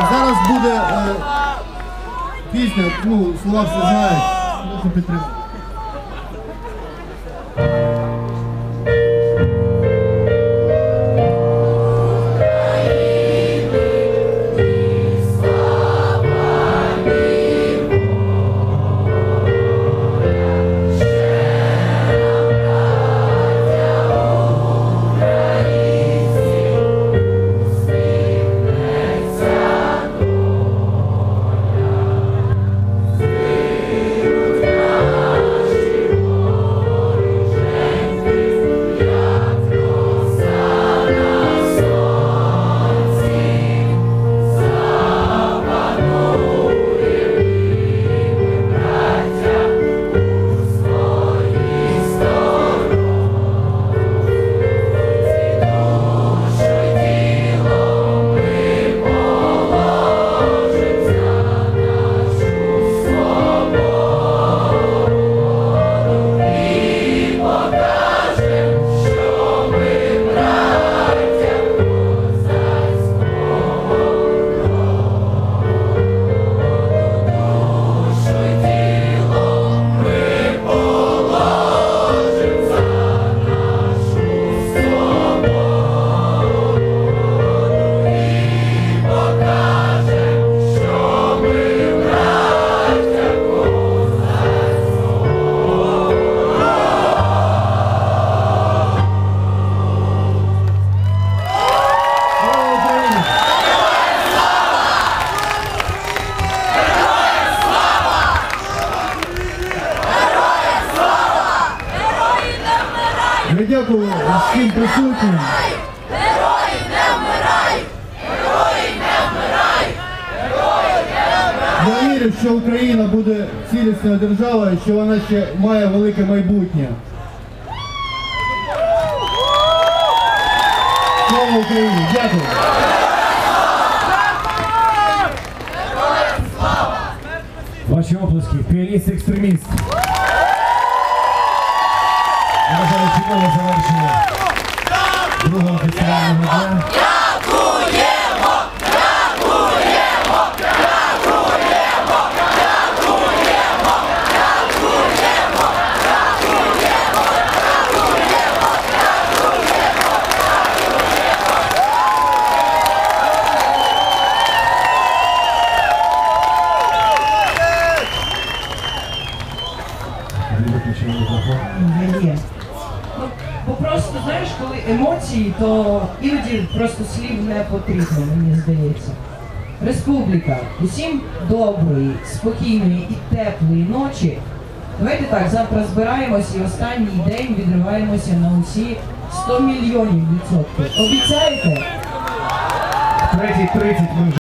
Зараз буде е, пісня, ну, слова всі знають. Прошу підтримати. Я дякую всім присутнім. Я вірю, що Україна буде цілісною державою, що вона ще має велике майбутнє. Слава Україні! Дякую! Ваші оплески, піаніст-екстреміст. Я бажаю чудове завершення другого фестивального дня. Бо просто, знаєш, коли емоції, то іноді просто слів не потрібно, мені здається. Республіка, усім доброї, спокійної і теплої ночі. Давайте так, завтра збираємось і останній день відриваємося на усі 100 мільйонів відсотків. Обіцяєте? В 3.30 ми вже